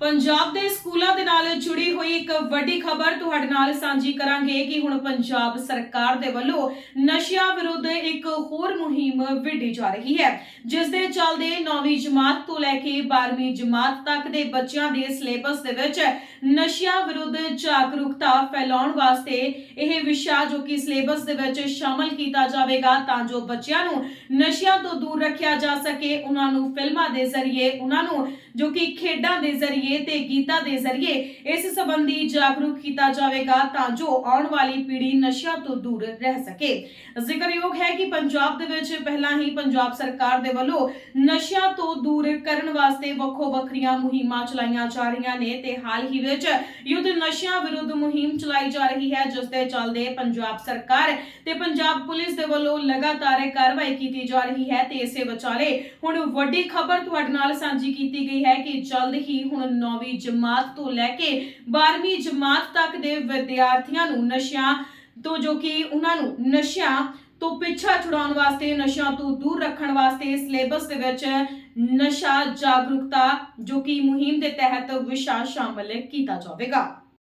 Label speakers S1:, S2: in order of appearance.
S1: ਪੰਜਾਬ ਦੇ ਸਕੂਲਾਂ ਦੇ ਨਾਲ ਜੁੜੀ ਹੋਈ ਇੱਕ ਵੱਡੀ ਖਬਰ ਤੁਹਾਡੇ ਨਾਲ ਸਾਂਝੀ ਕਰਾਂਗੇ ਕਿ ਹੁਣ ਪੰਜਾਬ ਸਰਕਾਰ ਦੇ ਵੱਲੋਂ ਨਸ਼ਿਆਂ ਵਿਰੁੱਧ ਇੱਕ ਹੋਰ ਮੁਹਿੰਮ ਵਿੱਢੀ ਜਾ ਰਹੀ ਹੈ, ਜਿਸ ਦੇ ਚੱਲਦੇ 9ਵੀਂ ਜਮਾਤ ਤੋਂ ਲੈ ਕੇ 12ਵੀਂ ਜਮਾਤ ਤੱਕ ਦੇ ਬੱਚਿਆਂ ਦੇ ਸਿਲੇਬਸ ਦੇ ਵਿੱਚ ਨਸ਼ਿਆਂ ਵਿਰੁੱਧ ਜਾਗਰੂਕਤਾ ਫੈਲਾਉਣ ਵਾਸਤੇ ਇਹ ਵਿਸ਼ਾ ਜੋ ਕਿ ਸਿਲੇਬਸ ਦੇ ਵਿੱਚ ਸ਼ਾਮਲ ਕੀਤਾ ਜਾਵੇਗਾ ਤਾਂ ਜੋ ਬੱਚਿਆਂ ਨੂੰ ਨਸ਼ਿਆਂ ਤੋਂ ਦੂਰ ਰੱਖਿਆ ਜਾ ਸਕੇ, ਉਹਨਾਂ ਨੂੰ ਫਿਲਮਾਂ ਦੇ ਜ਼ਰੀਏ, ਉਹਨਾਂ ਨੂੰ ਜੋ ਕਿ ਖੇਡਾਂ ਦੇ ਜ਼ਰੀਏ ਤੇ ਗੀਤਾਂ ਦੇ ਜ਼ਰੀਏ ਇਸ ਸੰਬੰਧੀ ਜਾਗਰੂਕ ਕੀਤਾ ਜਾਵੇਗਾ ਤਾਂ ਜੋ ਆਉਣ ਵਾਲੀ ਪੀੜ੍ਹੀ ਨਸ਼ਿਆਂ ਤੋਂ ਦੂਰ ਰਹਿ ਸਕੇ। ਜ਼ਿਕਰਯੋਗ ਹੈ ਕਿ ਪੰਜਾਬ ਦੇ ਵਿੱਚ ਪਹਿਲਾਂ ਹੀ ਪੰਜਾਬ ਸਰਕਾਰ ਦੇ ਵੱਲੋਂ ਨਸ਼ਿਆਂ ਤੋਂ ਦੂਰ ਕਰਨ ਵਾਸਤੇ ਵੱਖੋ ਵੱਖਰੀਆਂ ਮੁਹਿੰਮਾਂ ਚਲਾਈਆਂ ਜਾ ਰਹੀਆਂ ਨੇ ਤੇ ਹਾਲ ਹੀ ਵਿੱਚ ਯੁੱਧ ਨਸ਼ਿਆਂ ਵਿਰੁੱਧ ਮੁਹਿੰਮ ਚਲਾਈ ਜਾ ਰਹੀ ਹੈ, ਜਿਸ ਦੇ ਚੱਲਦੇ ਪੰਜਾਬ ਸਰਕਾਰ ਤੇ ਪੰਜਾਬ ਪੁਲਿਸ ਦੇ ਵੱਲੋਂ ਲਗਾਤਾਰ ਕਾਰਵਾਈ ਕੀਤੀ ਜਾ ਰਹੀ ਹੈ ਤੇ ਇਸੇ ਵਿਚਾਲੇ ਹੁਣ ਵੱਡੀ ਖਬਰ ਤੁਹਾਡੇ ਨਾਲ ਸਾਂਝੀ ਕੀਤੀ ਗਈ ਹੈ ਕਿ ਜਲਦ ਹੀ ਹੁਣ 9ਵੀਂ ਜਮਾਤ ਤੋਂ ਲੈ ਕੇ 12ਵੀਂ ਜਮਾਤ ਤੱਕ ਦੇ ਵਿਦਿਆਰਥੀਆਂ ਨੂੰ ਨਸ਼ਿਆਂ ਤੋਂ ਜੋ ਕਿ ਉਹਨਾਂ ਨੂੰ ਨਸ਼ਿਆਂ ਤੋਂ ਪਿੱਛਾ ਛੁਡਾਉਣ ਵਾਸਤੇ, ਨਸ਼ਿਆਂ ਤੋਂ ਦੂਰ ਰੱਖਣ ਵਾਸਤੇ ਸਿਲੇਬਸ ਦੇ ਵਿੱਚ ਨਸ਼ਾ ਜਾਗਰੂਕਤਾ ਜੋ ਕਿ ਮੁਹਿੰਮ ਦੇ ਤਹਿਤ ਵਿਸ਼ਾ ਸ਼ਾਮਲ ਕੀਤਾ ਜਾਵੇਗਾ।